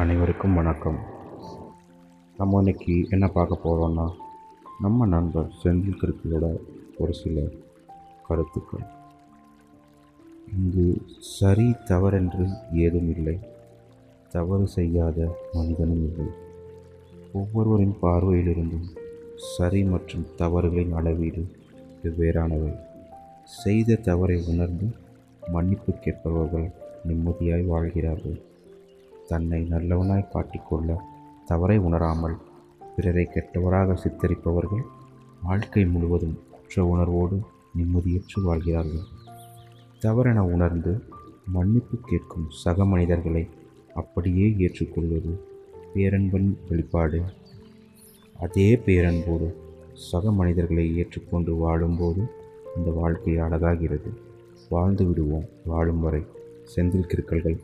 அனைவருக்கும் வணக்கம். நம்ம இன்றைக்கி என்ன பார்க்க போகிறோன்னா நம்ம நண்பர் செந்தில் கிருப்பியோட ஒரு சில கருத்துக்கள். இங்கு சரி தவறென்று ஏதும் இல்லை. தவறு செய்யாத மனிதனும் இல்லை. ஒவ்வொருவரின் பார்வையிலிருந்தும் சரி மற்றும் தவறுகளின் அளவீடு வெவ்வேறானவை. செய்த தவறை உணர்ந்து மன்னிப்பு கேட்பவர்கள் நிம்மதியாய் வாழ்கிறார்கள். தன்னை நல்லவனாய் காட்டிக்கொள்ள தவறை உணராமல் பிறரை கெட்டவராக சித்தரிப்பவர்கள் வாழ்க்கை முழுவதும் குற்ற உணர்வோடு நிம்மதியற்று வாழ்கிறார்கள். தவறென உணர்ந்து மன்னிப்பு கேட்கும் சக மனிதர்களை அப்படியே ஏற்றுக்கொள்வது பேரன்பின் வெளிப்பாடு. அதே பேரன்போடு சக மனிதர்களை ஏற்றுக்கொண்டு வாழும்போது இந்த வாழ்க்கை அழகாகிறது. வாழ்ந்து விடுவோம் வாழும் வரை. செந்தில் கிருக்கல்கள்